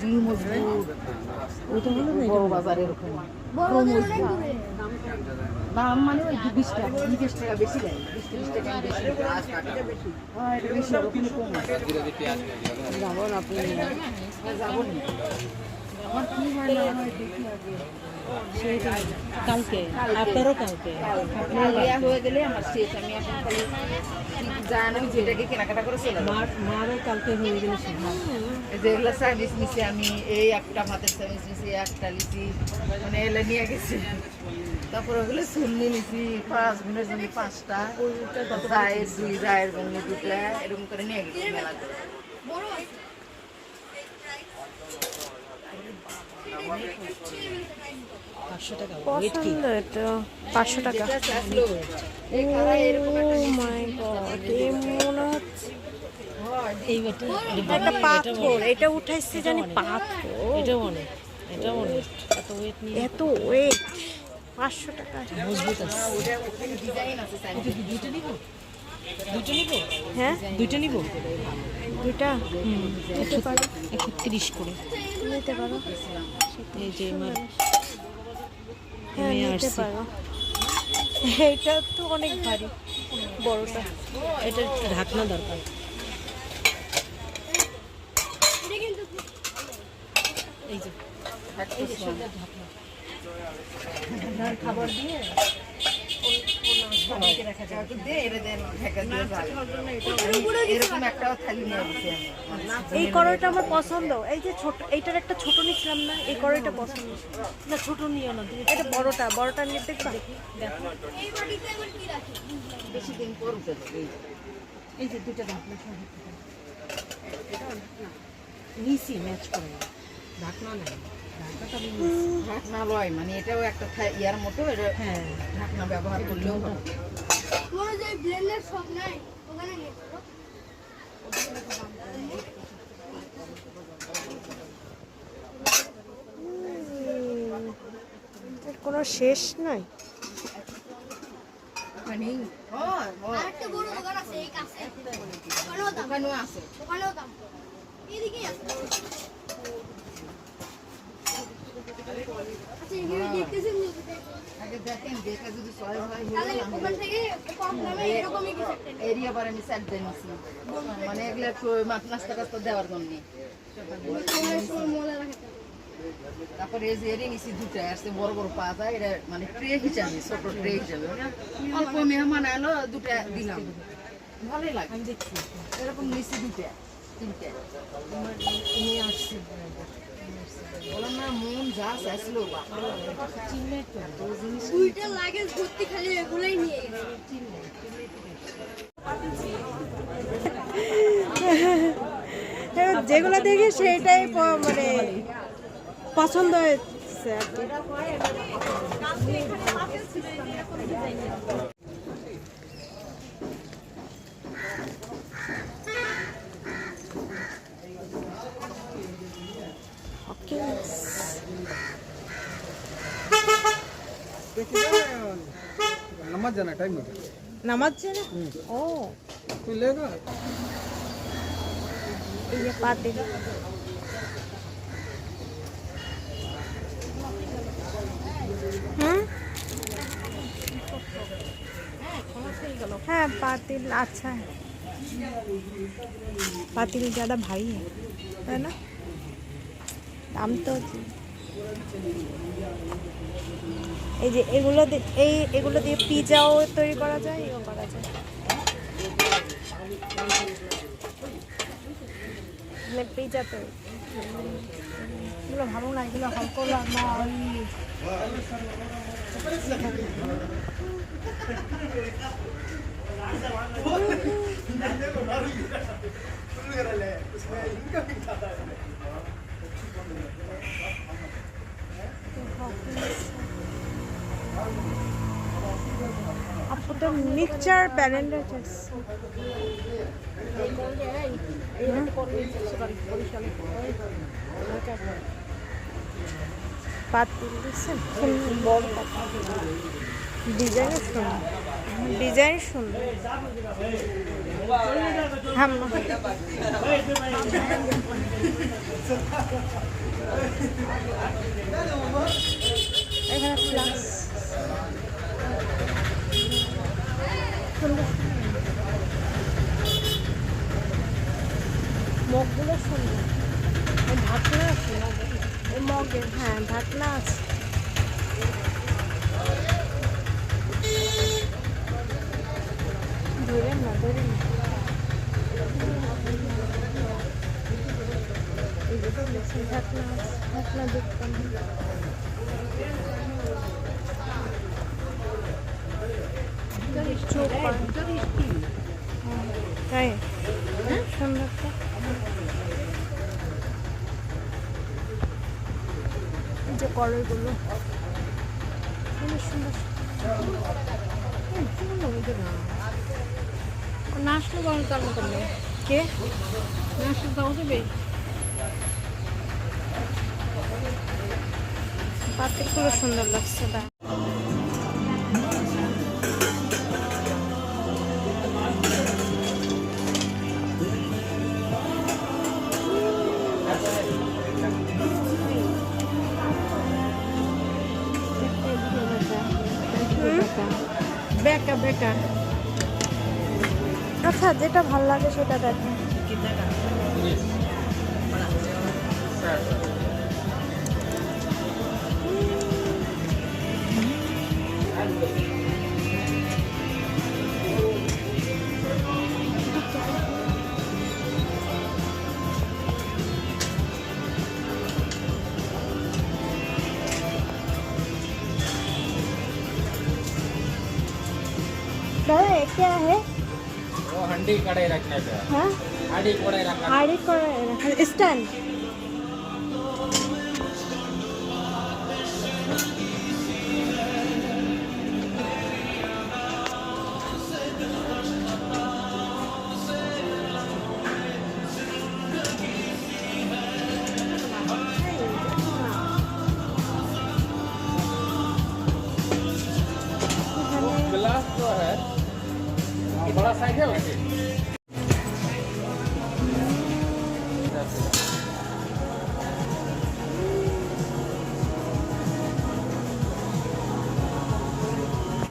জি মজবুত ওইটা হলো না বড় বাজারের ওখানে বড় দাম মানে ওই বিশ টাকা বিশ টাকা বেশি দেয় বিশ তিরিশ টাকা বেশি হ্যাঁ এটা বেশি ওখানে কম যাব না আপনি হ্যাঁ, যাব নি আমার কি হয় না হয় দেখি আগে। সেইটা কালকে আপনারও কালকে? হয়ে গেলে আমার শেষ। আমি এখন খালি জান যেটাকে কেনাকাটা করে চলে মার মারও কালকে হয়ে গেলে এই সার্ভিস নিছি আমি এই একটা ভাতের সার্ভিস নিছি একটা লিছি মানে এলে নিয়ে গেছি। তারপর ওগুলো চুন্নি নিছি পাঁচ গুণের জন্য পাঁচটা। জায়ের দুই জায়ের জন্য দুটা এরকম করে নিয়ে গেছি মেলা করে বড় আছে। পাঁচশো টাকা। পছন্দ এটা পাঁচশো টাকা। একটা পাথর এটা উঠাইছে জানি পাথর। এটাও অনেক এটাও অনেক এত ওয়েট এত ওয়েট পাঁচশো টাকা। মজবুত আছে। নিব? নিব? হ্যাঁ? দুইটা নিব? পারো। একশো তিরিশ করে। নিতে পারো। এই যে আমার হ্যাঁ আসছে। এটা তো অনেক ভারী বড়টা। এটা একটু ঢাকনা দরকার। এই যে খাবার দিয়ে। এই কড়াইটা আমার পছন্দ। এই যে ছোট এইটার একটা ছোট নিছিলাম না এই কড়াইটা পছন্দ। না ছোট নিও না তুমি এটা বড়টা বড়টা নিয়ে দেখবা? দেখো এই বাটিতে আবার কি রাখি? বেশি দিন করবে এই এই যে দুইটা ঢাকনা সহ নিচি ম্যাচ করে ঢাকনা নাই। ঢাকনা লয় মানে এটাও একটা ইয়ার মতো এটা হ্যাঁ ঢাকনা ব্যবহার করলেও ব্লেন্ডার সব নাই ওখানে নিয়ে কোনো শেষ নাই আছে। মানে এগুলো একটু মাছ নাস্তা টাস্তা দেওয়ার জন্য। তারপরে এই যে এরি নিছি দুটা আসছে বড় বড় পাতা এটা মানে ট্রে হিসাবে ছোট ট্রে হিসাবে। অল্প মেহমান এলো দুটা দিলাম। ভালোই লাগে। আমি এরকম নিছি দুটা তিনটা আসছে। বললাম না মন যা চাইছিল দুইটা ভর্তি খালি নিয়ে যেগুলো দেখি সেটাই মানে পছন্দ হয়েছে আর কি। नमाज़ जाना टाइम होता नमाज़ जाना ओ तू लेगा ये बात देगा हाँ पातिल अच्छा है पातिल ज़्यादा भाई है है ना दाम तो जी। এই যে এগুলো দিয়ে- এই এগুলো দিয়ে পিজাও তৈরি করা যায় এও করা যায় মানে পিজা তৈরি এগুলো ভালো না এগুলো হালকা না ওই आपको একদম নিচার প্যানেলটা পাত দেখছেন বড় ডিজাইন সুন্দর ডিজাইন সুন্দর এখানে মগগুলো সুন্দর এই ঢাকনা আছে এই মগের হ্যাঁ ঢাকনা আছে ধরেন না ধরেন না এই যে দেখছেন ঢাকনা আছে। ঢাকনা দেখতাম চোখ তাই হ্যাঁ সুন্দরটা যে কড়াইগুলো সুন্দর সুন্দর না আসলে বরং তার কে না আসলে তাও দেবে পাতিলগুলো সুন্দর লাগছে এটা আচ্ছা যেটা ভালো লাগে সেটা দেখেন Thank you. क्या है? वो हंडी कड़े रखने का हाँ? हांडी कड़े रखना आड़ी को स्टैंड। गिलास तो है। সাইকেল?